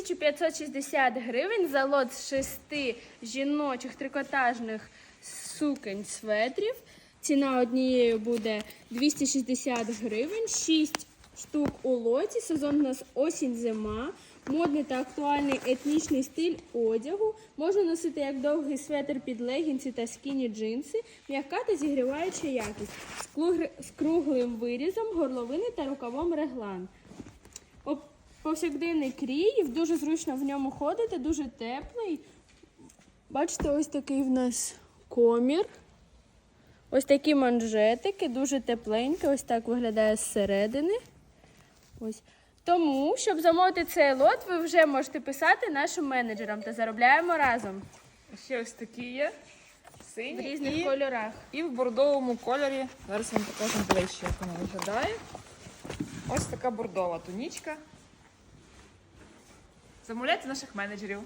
1560 гривень за лот з шести жіночих трикотажних суконь светрів. Ціна однієї буде 260 гривень, 6 штук у лоті. Сезон у нас осінь-зима. Модний та актуальний етнічний стиль одягу. Можна носити як довгий светр під легінці та скіні джинси, м'яка та зігріваюча якість з, круглим вирізом, горловини та рукавом реглан. Повсякденний крій, дуже зручно в ньому ходити, дуже теплий. Бачите, ось такий в нас комір. Ось такі манжетики, дуже тепленькі, ось так виглядає зсередини. Ось. Тому, щоб замовити цей лот, ви вже можете писати нашим менеджерам та заробляємо разом Ще ось такі є. в різних і, кольорах. і в бордовому кольорі. Зараз вам покажемо ближче, як вона виглядає. Ось така бордова тунічка. Замовляйте наших менеджерів.